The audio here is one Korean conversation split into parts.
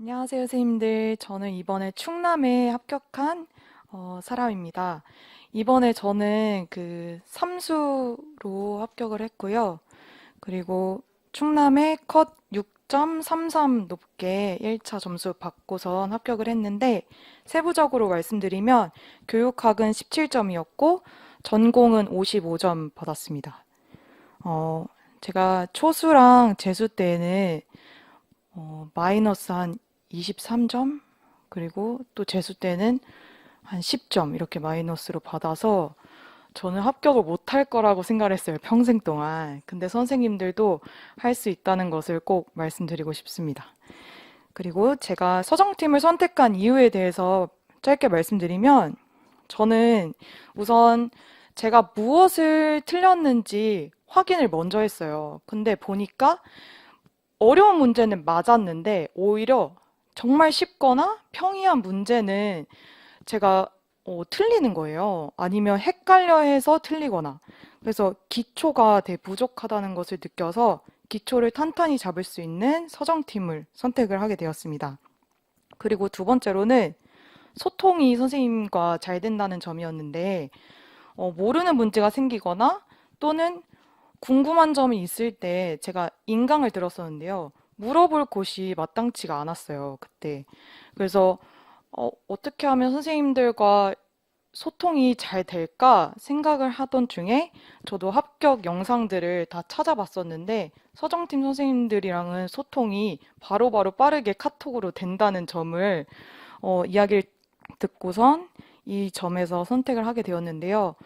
안녕하세요, 선생님들. 저는 이번에 충남에 합격한 어, 사람입니다. 이번에 저는 그 삼수로 합격을 했고요. 그리고 충남에 컷 6.33 높게 1차 점수 받고선 합격을 했는데 세부적으로 말씀드리면 교육학은 17점이었고 전공은 55점 받았습니다. 어, 제가 초수랑 재수 때는 어, 마이너스 한 23점? 그리고 또 재수 때는 한 10점 이렇게 마이너스로 받아서 저는 합격을 못할 거라고 생각을 했어요. 평생 동안. 근데 선생님들도 할 수 있다는 것을 꼭 말씀드리고 싶습니다. 그리고 제가 서정팀을 선택한 이유에 대해서 짧게 말씀드리면 저는 우선 제가 무엇을 틀렸는지 확인을 먼저 했어요. 근데 보니까 어려운 문제는 맞았는데 오히려 정말 쉽거나 평이한 문제는 제가 어, 틀리는 거예요. 아니면 헷갈려 해서 틀리거나. 그래서 기초가 되게 부족하다는 것을 느껴서 기초를 탄탄히 잡을 수 있는 서정팀을 선택을 하게 되었습니다. 그리고 두 번째로는 소통이 선생님과 잘 된다는 점이었는데, 어, 모르는 문제가 생기거나 또는 궁금한 점이 있을 때 제가 인강을 들었었는데요. 물어볼 곳이 마땅치가 않았어요, 그때. 그래서 어, 어떻게 하면 선생님들과 소통이 잘 될까 생각을 하던 중에 저도 합격 영상들을 다 찾아봤었는데 서정팀 선생님들이랑은 소통이 바로바로 빠르게 카톡으로 된다는 점을 어, 이야기를 듣고선 이 점에서 선택을 하게 되었는데요.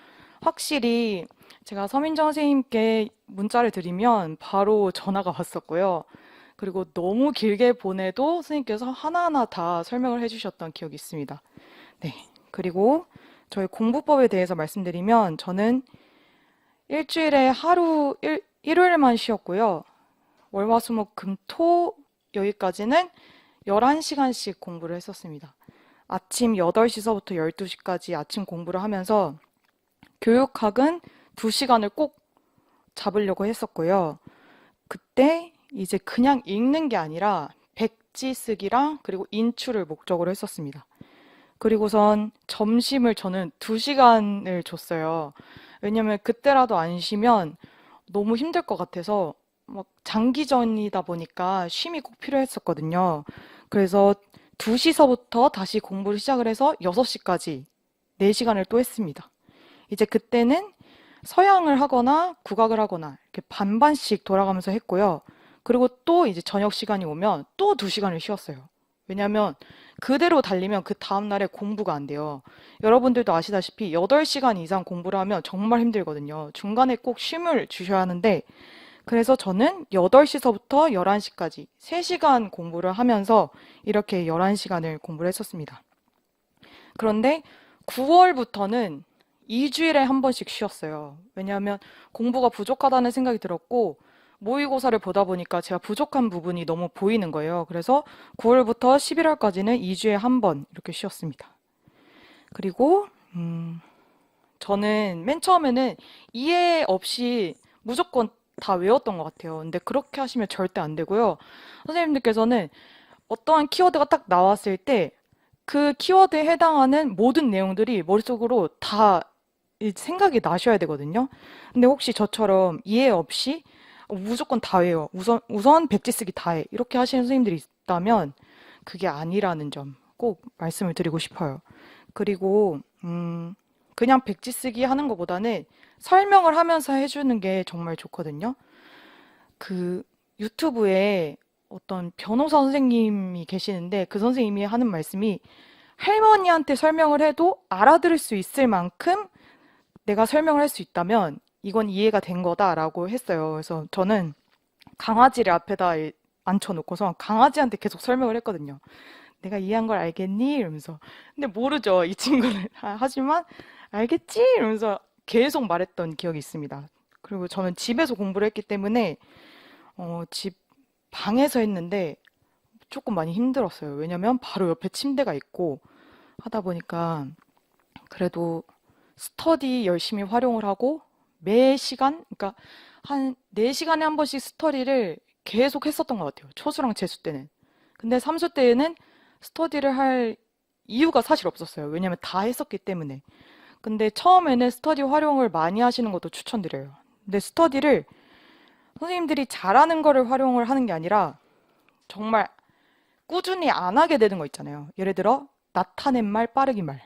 확실히 제가 서민정 선생님께 문자를 드리면 바로 전화가 왔었고요. 그리고 너무 길게 보내도 선생님께서 하나하나 다 설명을 해주셨던 기억이 있습니다. 네. 그리고 저희 공부법에 대해서 말씀드리면 저는 일주일에 하루, 일, 일요일만 쉬었고요. 월화수목 금토 여기까지는 11시간씩 공부를 했었습니다. 아침 8시서부터 12시까지 아침 공부를 하면서 교육학은 2시간을 꼭 잡으려고 했었고요. 그때 이제 그냥 읽는 게 아니라 백지 쓰기랑 그리고 인출을 목적으로 했었습니다. 그리고선 점심을 저는 2시간을 줬어요. 왜냐면 그때라도 안 쉬면 너무 힘들 것 같아서 막 장기전이다 보니까 쉼이 꼭 필요했었거든요. 그래서 2시서부터 다시 공부를 시작을 해서 6시까지 4시간을 또 했습니다. 이제 그때는 서양을 하거나 국악을 하거나 이렇게 반반씩 돌아가면서 했고요. 그리고 또 이제 저녁 시간이 오면 또 두 시간을 쉬었어요. 왜냐하면 그대로 달리면 그 다음날에 공부가 안 돼요. 여러분들도 아시다시피 8시간 이상 공부를 하면 정말 힘들거든요. 중간에 꼭 쉼을 주셔야 하는데, 그래서 저는 8시서부터 11시까지 3시간 공부를 하면서 이렇게 11시간을 공부를 했었습니다. 그런데 9월부터는 2주일에 한 번씩 쉬었어요. 왜냐하면 공부가 부족하다는 생각이 들었고, 모의고사를 보다 보니까 제가 부족한 부분이 너무 보이는 거예요. 그래서 9월부터 11월까지는 2주에 한 번 이렇게 쉬었습니다. 그리고, 음, 저는 맨 처음에는 이해 없이 무조건 다 외웠던 것 같아요. 근데 그렇게 하시면 절대 안 되고요. 선생님들께서는 어떠한 키워드가 딱 나왔을 때 그 키워드에 해당하는 모든 내용들이 머릿속으로 다이 생각이 나셔야 되거든요. 근데 혹시 저처럼 이해 없이 어, 무조건 다 외워. 우선, 우선 백지 쓰기 다 해. 이렇게 하시는 선생님들이 있다면 그게 아니라는 점 꼭 말씀을 드리고 싶어요. 그리고, 음, 그냥 백지 쓰기 하는 것보다는 설명을 하면서 해주는 게 정말 좋거든요. 그 유튜브에 어떤 변호사 선생님이 계시는데 그 선생님이 하는 말씀이 할머니한테 설명을 해도 알아들을 수 있을 만큼 내가 설명을 할 수 있다면 이건 이해가 된 거다라고 했어요. 그래서 저는 강아지를 앞에다 앉혀놓고서 강아지한테 계속 설명을 했거든요. 내가 이해한 걸 알겠니? 이러면서. 근데 모르죠. 이 친구는. 하지만 알겠지? 이러면서 계속 말했던 기억이 있습니다. 그리고 저는 집에서 공부를 했기 때문에 어, 집 방에서 했는데 조금 많이 힘들었어요. 왜냐면 바로 옆에 침대가 있고 하다 보니까 그래도 스터디 열심히 활용을 하고 매 시간, 그러니까 한 4시간에 한 번씩 스터디를 계속 했었던 것 같아요. 초수랑 재수 때는. 근데 삼수 때에는 스터디를 할 이유가 사실 없었어요. 왜냐면 다 했었기 때문에. 근데 처음에는 스터디 활용을 많이 하시는 것도 추천드려요. 근데 스터디를 선생님들이 잘하는 거를 활용을 하는 게 아니라 정말 꾸준히 안 하게 되는 거 있잖아요. 예를 들어 나타낸 말, 빠르기 말.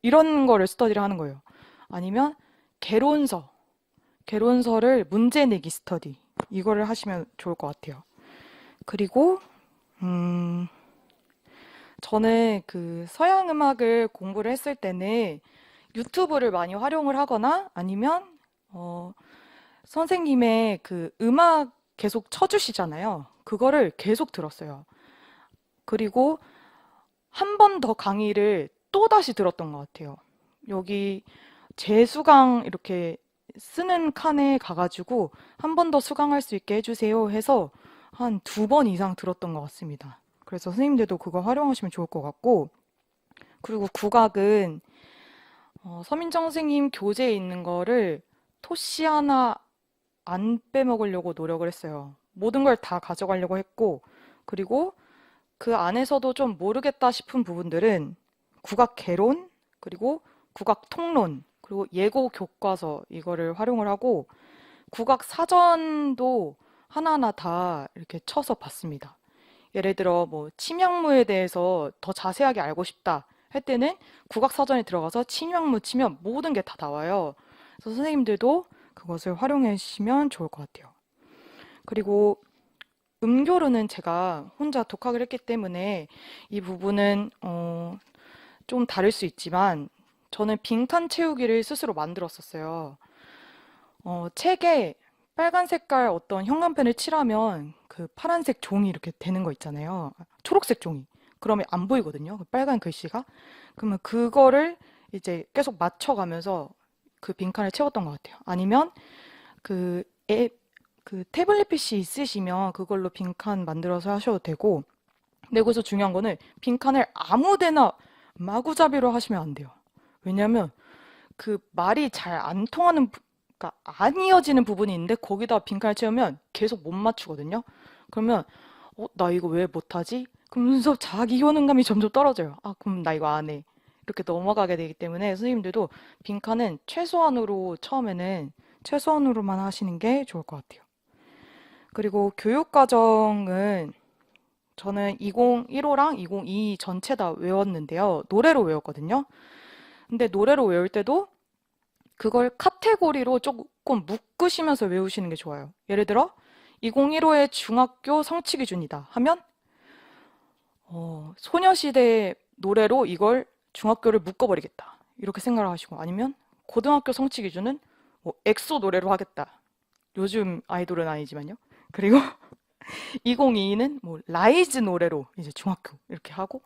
이런 거를 스터디를 하는 거예요. 아니면 개론서. 개론서를 문제 내기 스터디. 이거를 하시면 좋을 것 같아요. 그리고 음 저는 그 서양 음악을 공부를 했을 때는 유튜브를 많이 활용을 하거나 아니면 어 선생님의 그 음악 계속 쳐주시잖아요. 그거를 계속 들었어요. 그리고 한 번 더 강의를 또 다시 들었던 것 같아요. 여기 재수강 이렇게 쓰는 칸에 가가지고 한 번 더 수강할 수 있게 해주세요 해서 한 두 번 이상 들었던 것 같습니다. 그래서 선생님들도 그거 활용하시면 좋을 것 같고 그리고 국악은 어, 서민정 선생님 교재에 있는 거를 토시 하나 안 빼먹으려고 노력을 했어요. 모든 걸 다 가져가려고 했고 그리고 그 안에서도 좀 모르겠다 싶은 부분들은 국악 개론 그리고 국악 통론 그리고 예고 교과서 이거를 활용을 하고 국악 사전도 하나하나 다 이렇게 쳐서 봤습니다. 예를 들어 뭐 침향무에 대해서 더 자세하게 알고 싶다 할 때는 국악 사전에 들어가서 침향무 치면 모든 게 다 나와요. 그래서 선생님들도 그것을 활용해 주시면 좋을 것 같아요. 그리고 음교로는 제가 혼자 독학을 했기 때문에 이 부분은 어, 좀 다를 수 있지만 저는 빈칸 채우기를 스스로 만들었었어요. 어, 책에 빨간 색깔 어떤 형광펜을 칠하면 그 파란색 종이 이렇게 되는 거 있잖아요. 초록색 종이. 그러면 안 보이거든요. 그 빨간 글씨가. 그러면 그거를 이제 계속 맞춰가면서 그 빈칸을 채웠던 것 같아요. 아니면 그 앱, 그 태블릿 PC 있으시면 그걸로 빈칸 만들어서 하셔도 되고. 근데 여기서 중요한 거는 빈칸을 아무 데나 마구잡이로 하시면 안 돼요. 왜냐면 그 말이 잘 안 통하는, 부- 그러니까 안 이어지는 부분이 있는데 거기다 빈칸을 채우면 계속 못 맞추거든요. 그러면 어, 나 이거 왜 못하지? 그러면서 자기 효능감이 점점 떨어져요. 아, 그럼 나 이거 안 해. 이렇게 넘어가게 되기 때문에 선생님들도 빈칸은 최소한으로 처음에는 최소한으로만 하시는 게 좋을 것 같아요. 그리고 교육과정은 저는 2015랑 2022 전체 다 외웠는데요. 노래로 외웠거든요. 근데 노래로 외울 때도 그걸 카테고리로 조금 묶으시면서 외우시는 게 좋아요. 예를 들어 2015의 중학교 성취 기준이다 하면 어, 소녀시대 노래로 이걸 중학교를 묶어버리겠다. 이렇게 생각을 하시고 아니면 고등학교 성취 기준은 뭐 엑소 노래로 하겠다. 요즘 아이돌은 아니지만요. 그리고 2022는 뭐 라이즈 노래로 이제 중학교 이렇게 하고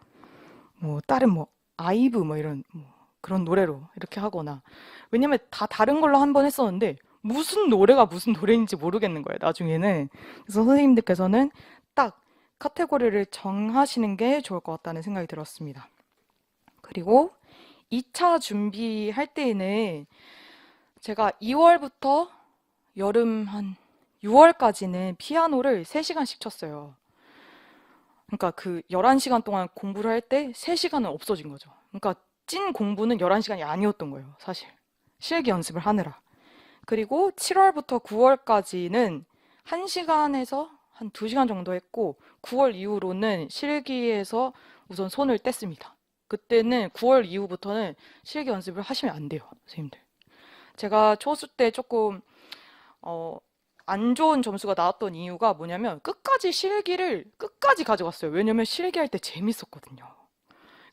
뭐 다른 뭐 아이브 뭐 이런 뭐 그런 노래로 이렇게 하거나 왜냐면 다 다른 걸로 한 번 했었는데 무슨 노래가 무슨 노래인지 모르겠는 거예요 나중에는 그래서 선생님들께서는 딱 카테고리를 정하시는 게 좋을 것 같다는 생각이 들었습니다 그리고 2차 준비할 때에는 제가 2월부터 여름 한 6월까지는 피아노를 3시간씩 쳤어요. 그러니까 그 11시간 동안 공부를 할 때 3시간은 없어진 거죠. 그러니까 찐 공부는 11시간이 아니었던 거예요, 사실. 실기 연습을 하느라. 그리고 7월부터 9월까지는 1시간에서 한 2시간 정도 했고 9월 이후로는 실기에서 우선 손을 뗐습니다. 그때는 9월 이후부터는 실기 연습을 하시면 안 돼요, 선생님들. 제가 초수 때 조금 어, 안 좋은 점수가 나왔던 이유가 뭐냐면 끝까지 실기를 끝까지 가져갔어요. 왜냐면 실기할 때 재밌었거든요.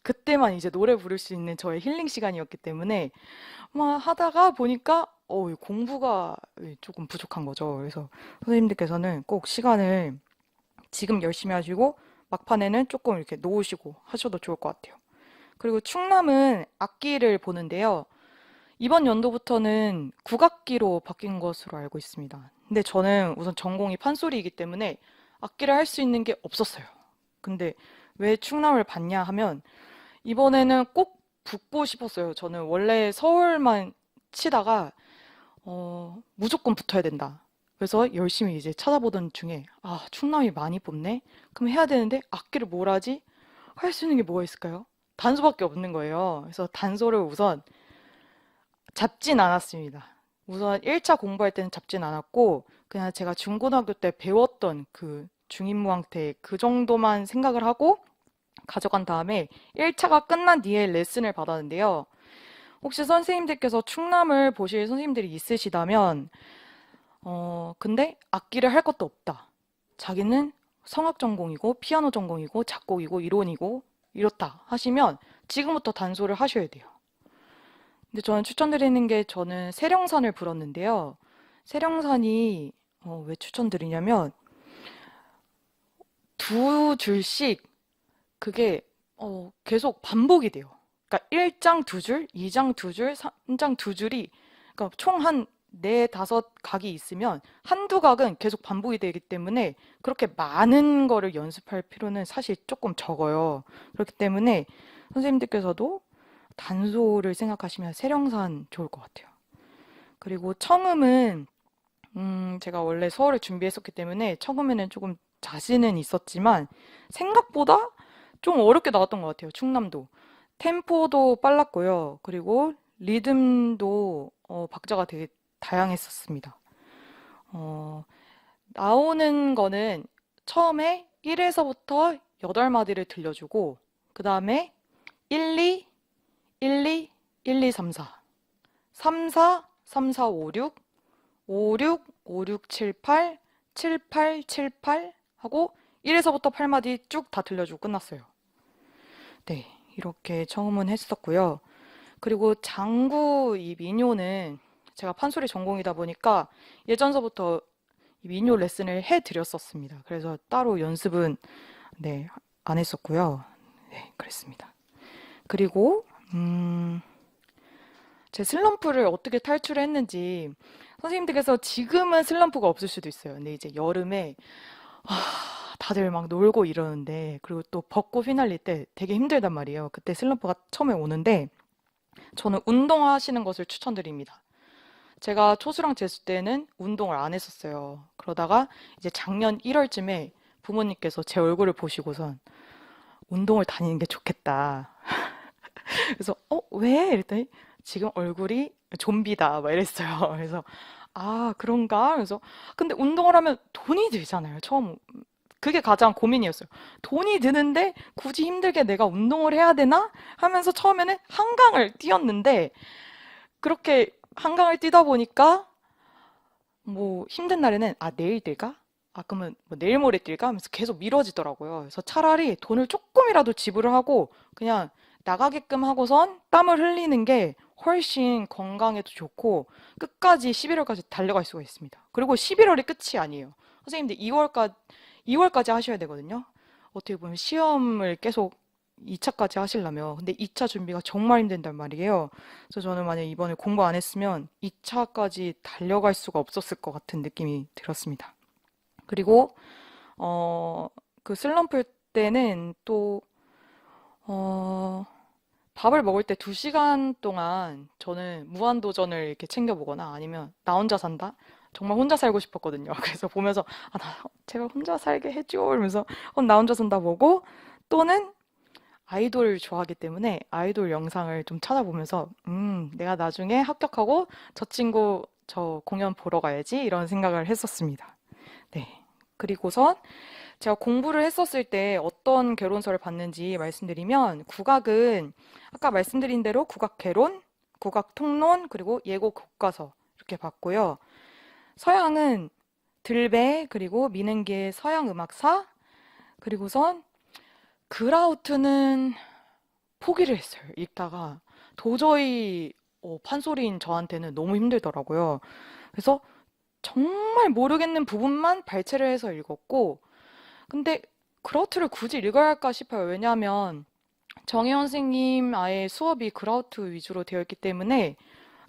그때만 이제 노래 부를 수 있는 저의 힐링 시간이었기 때문에 막 하다가 보니까 어, 이 공부가 조금 부족한 거죠. 그래서 선생님들께서는 꼭 시간을 지금 열심히 하시고 막판에는 조금 이렇게 놓으시고 하셔도 좋을 것 같아요. 그리고 충남은 악기를 보는데요. 이번 연도부터는 국악기로 바뀐 것으로 알고 있습니다. 근데 저는 우선 전공이 판소리이기 때문에 악기를 할 수 있는 게 없었어요. 근데 왜 충남을 봤냐 하면 이번에는 꼭 붙고 싶었어요. 저는 원래 서울만 치다가 어, 무조건 붙어야 된다. 그래서 열심히 이제 찾아보던 중에 아, 충남이 많이 뽑네? 그럼 해야 되는데 악기를 뭘 하지? 할 수 있는 게 뭐가 있을까요? 단소밖에 없는 거예요. 그래서 단소를 우선 잡진 않았습니다. 우선 1차 공부할 때는 잡진 않았고 그냥 제가 중고등학교 때 배웠던 그 중인무왕태 그 정도만 생각을 하고 가져간 다음에 1차가 끝난 뒤에 레슨을 받았는데요. 혹시 선생님들께서 충남을 보실 선생님들이 있으시다면 어, 근데 악기를 할 것도 없다. 자기는 성악 전공이고 피아노 전공이고 작곡이고 이론이고 이렇다 하시면 지금부터 단소를 하셔야 돼요. 근데 저는 추천드리는 게 저는 세령산을 불었는데요. 세령산이 어, 왜 추천드리냐면 두 줄씩 그게 어, 계속 반복이 돼요. 그러니까 1장 두 줄, 2장 두 줄, 3장 두 줄이 그러니까 총 한 네, 다섯 각이 있으면 한두 각은 계속 반복이 되기 때문에 그렇게 많은 거를 연습할 필요는 사실 조금 적어요. 그렇기 때문에 선생님들께서도 단소를 생각하시면 세령산 좋을 것 같아요. 그리고 청음은 음, 제가 원래 서울에 준비했었기 때문에 청음에는 조금 자신은 있었지만 생각보다 좀 어렵게 나왔던 것 같아요. 충남도. 템포도 빨랐고요. 그리고 리듬도 어, 박자가 되게 다양했었습니다. 어, 나오는 거는 처음에 1에서부터 8마디를 들려주고 그 다음에 1, 2, 1, 2, 1, 2, 3, 4 3, 4, 3, 4, 5, 6 5, 6, 5, 6, 7, 8 7, 8, 7, 8 하고 1에서부터 8마디 쭉 다 들려주고 끝났어요. 네, 이렇게 청음은 했었고요. 그리고 장구 이 민요는 제가 판소리 전공이다 보니까 예전서부터 이 민요 레슨을 해 드렸었습니다. 그래서 따로 연습은 네, 안 했었고요. 네, 그랬습니다. 그리고 음, 제 슬럼프를 어떻게 탈출했는지 선생님들께서 지금은 슬럼프가 없을 수도 있어요. 근데 이제 여름에 아, 다들 막 놀고 이러는데 그리고 또 벚꽃 휘날릴 때 되게 힘들단 말이에요. 그때 슬럼프가 처음에 오는데 저는 운동하시는 것을 추천드립니다. 제가 초수랑 재수 때는 운동을 안 했었어요. 그러다가 이제 작년 1월쯤에 부모님께서 제 얼굴을 보시고선 운동을 다니는 게 좋겠다. 그래서 어, 왜? 이랬더니 지금 얼굴이 좀비다. 막 이랬어요. 그래서 아, 그런가? 그래서 근데 운동을 하면 돈이 들잖아요. 처음 그게 가장 고민이었어요. 돈이 드는데 굳이 힘들게 내가 운동을 해야 되나? 하면서 처음에는 한강을 뛰었는데 그렇게 한강을 뛰다 보니까 뭐 힘든 날에는 아 내일 뛸까? 아 그러면 뭐 내일 모레 뛸까? 하면서 계속 미뤄지더라고요. 그래서 차라리 돈을 조금이라도 지불을 하고 그냥 나가게끔 하고선 땀을 흘리는 게 훨씬 건강에도 좋고 끝까지 11월까지 달려갈 수가 있습니다. 그리고 11월이 끝이 아니에요. 선생님들 2월까지 2월까지 하셔야 되거든요. 어떻게 보면 시험을 계속 2차까지 하시려면 근데 2차 준비가 정말 힘든단 말이에요. 그래서 저는 만약 이번에 공부 안 했으면 2차까지 달려갈 수가 없었을 것 같은 느낌이 들었습니다. 그리고 어, 그 슬럼프 때는 또 어, 밥을 먹을 때 2시간 동안 저는 무한도전을 이렇게 챙겨보거나 아니면 나 혼자 산다? 정말 혼자 살고 싶었거든요. 그래서 보면서 아, 나 제발 혼자 살게 해줘 이러면서 어, 나 혼자 산다 보고 또는 아이돌 좋아하기 때문에 아이돌 영상을 좀 찾아보면서 음, 내가 나중에 합격하고 저 친구 저 공연 보러 가야지 이런 생각을 했었습니다. 네. 그리고선 제가 공부를 했었을 때 어떤 개론서를 봤는지 말씀드리면 국악은 아까 말씀드린 대로 국악 개론, 국악 통론, 그리고 예고 교과서 이렇게 봤고요. 서양은 들배, 그리고 미는기의 서양 음악사, 그리고선 그라우트는 포기를 했어요. 읽다가 도저히 어, 판소리인 저한테는 너무 힘들더라고요. 그래서 정말 모르겠는 부분만 발췌를 해서 읽었고, 근데 그라우트를 굳이 읽어야 할까 싶어요. 왜냐하면 정혜원 선생님 아예 수업이 그라우트 위주로 되어 있기 때문에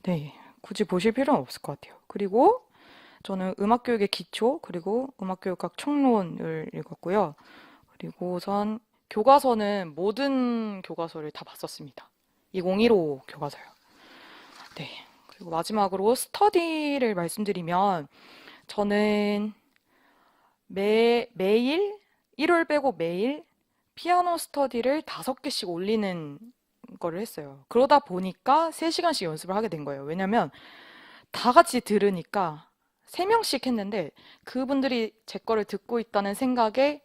네, 굳이 보실 필요는 없을 것 같아요. 그리고 저는 음악교육의 기초, 그리고 음악교육학 총론을 읽었고요. 그리고선 교과서는 모든 교과서를 다 봤었습니다. 2015 교과서요. 네. 그리고 마지막으로 스터디를 말씀드리면 저는 매, 매일, 1월 빼고 매일 피아노 스터디를 다섯 개씩 올리는 거를 했어요. 그러다 보니까 3시간씩 연습을 하게 된 거예요. 왜냐면 다 같이 들으니까 3명씩 했는데 그분들이 제 거를 듣고 있다는 생각에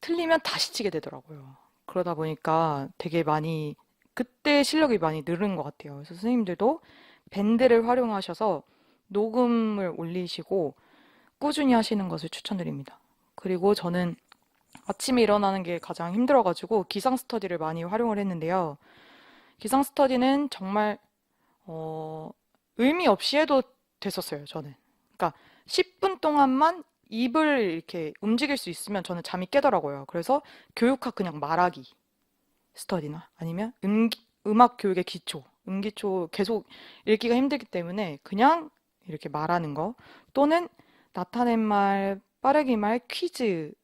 틀리면 다시 치게 되더라고요. 그러다 보니까 되게 많이, 그때 실력이 많이 늘은 것 같아요. 그래서 선생님들도 밴드를 활용하셔서 녹음을 올리시고 꾸준히 하시는 것을 추천드립니다. 그리고 저는 아침에 일어나는 게 가장 힘들어가지고 기상 스터디를 많이 활용을 했는데요. 기상 스터디는 정말 어, 의미 없이 해도 됐었어요, 저는. 그러니까 10분 동안만 입을 이렇게 움직일 수 있으면 저는 잠이 깨더라고요. 그래서 교육학 그냥 말하기 스터디나 아니면 음, 음악 교육의 기초, 음기초 계속 읽기가 힘들기 때문에 그냥 이렇게 말하는 거 또는 나타낸 말, 빠르기 말 퀴즈를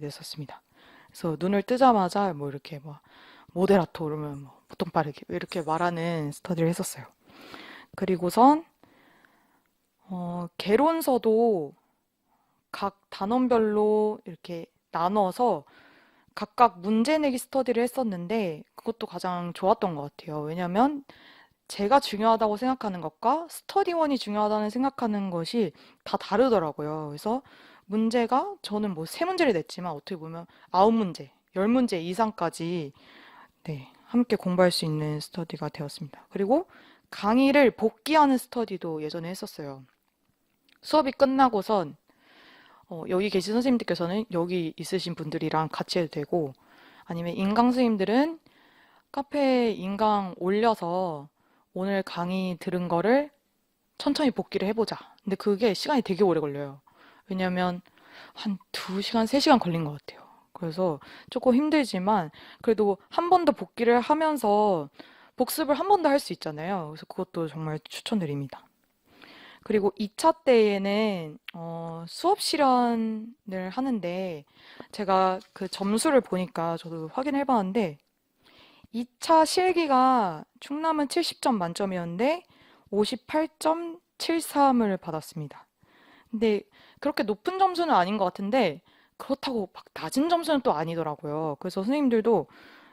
냈었습니다. 그래서 눈을 뜨자마자 뭐 이렇게 뭐 모데라토 그러면 뭐 보통 빠르게 이렇게 말하는 스터디를 했었어요. 그리고선 어, 개론서도 각 단원별로 이렇게 나눠서 각각 문제 내기 스터디를 했었는데 그것도 가장 좋았던 것 같아요. 왜냐면 제가 중요하다고 생각하는 것과 스터디원이 중요하다는 생각하는 것이 다 다르더라고요. 그래서 문제가 저는 뭐 세 문제를 냈지만 어떻게 보면 아홉 문제, 열 문제 이상까지 네, 함께 공부할 수 있는 스터디가 되었습니다. 그리고 강의를 복귀하는 스터디도 예전에 했었어요. 수업이 끝나고선 어, 여기 계신 선생님들께서는 여기 있으신 분들이랑 같이 해도 되고 아니면 인강 선생님들은 카페에 인강 올려서 오늘 강의 들은 거를 천천히 복기를 해보자. 근데 그게 시간이 되게 오래 걸려요. 왜냐면 한 2시간, 3시간 걸린 것 같아요. 그래서 조금 힘들지만 그래도 한 번 더 복기를 하면서 복습을 한 번 더 할 수 있잖아요. 그래서 그것도 정말 추천드립니다. 그리고 2차 때에는 어, 수업 실현을 하는데 제가 그 점수를 보니까 저도 확인해 봤는데 2차 실기가 충남은 70점 만점이었는데 58.73을 받았습니다. 근데 그렇게 높은 점수는 아닌 것 같은데 그렇다고 막 낮은 점수는 또 아니더라고요. 그래서 선생님들도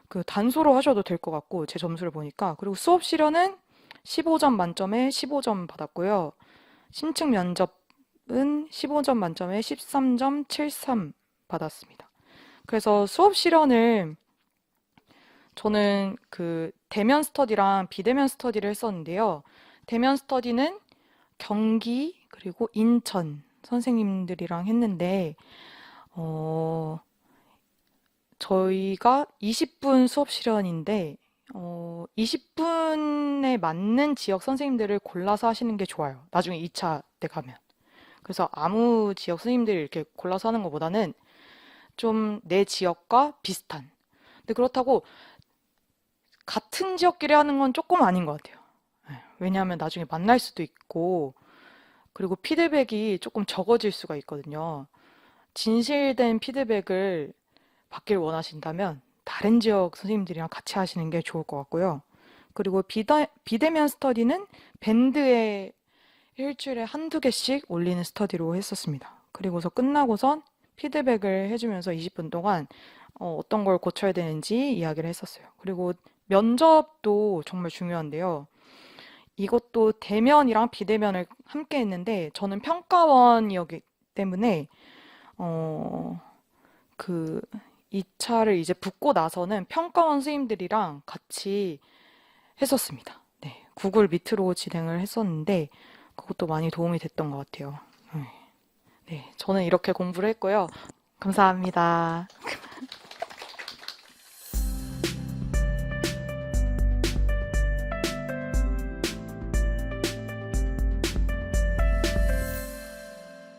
그 단소로 하셔도 될 것 같고 제 점수를 보니까 그리고 수업 실현은 15점 만점에 15점 받았고요. 심층 면접은 15점 만점에 13.73 받았습니다. 그래서 수업 실현을 저는 그 대면 스터디랑 비대면 스터디를 했었는데요. 대면 스터디는 경기 그리고 인천 선생님들이랑 했는데 어 저희가 20분 수업 실현인데 어 20분에 맞는 지역 선생님들을 골라서 하시는 게 좋아요. 나중에 2차 때 가면. 그래서 아무 지역 선생님들 이렇게 골라서 하는 것보다는 좀 내 지역과 비슷한. 근데 그렇다고 같은 지역끼리 하는 건 조금 아닌 것 같아요. 네, 왜냐하면 나중에 만날 수도 있고, 그리고 피드백이 조금 적어질 수가 있거든요. 진실된 피드백을 받길 원하신다면 다른 지역 선생님들이랑 같이 하시는 게 좋을 것 같고요. 그리고 비대, 비대면 스터디는 밴드에 일주일에 한두 개씩 올리는 스터디로 했었습니다. 그리고서 끝나고선 피드백을 해주면서 20분 동안 어, 어떤 걸 고쳐야 되는지 이야기를 했었어요. 그리고 면접도 정말 중요한데요. 이것도 대면이랑 비대면을 함께 했는데 저는 평가원이었기 때문에 어, 그 2차를 이제 붙고 나서는 평가원 선생님들이랑 같이 했었습니다. 네, 구글 미트로 진행을 했었는데 그것도 많이 도움이 됐던 것 같아요. 네, 네, 저는 이렇게 공부를 했고요. 감사합니다.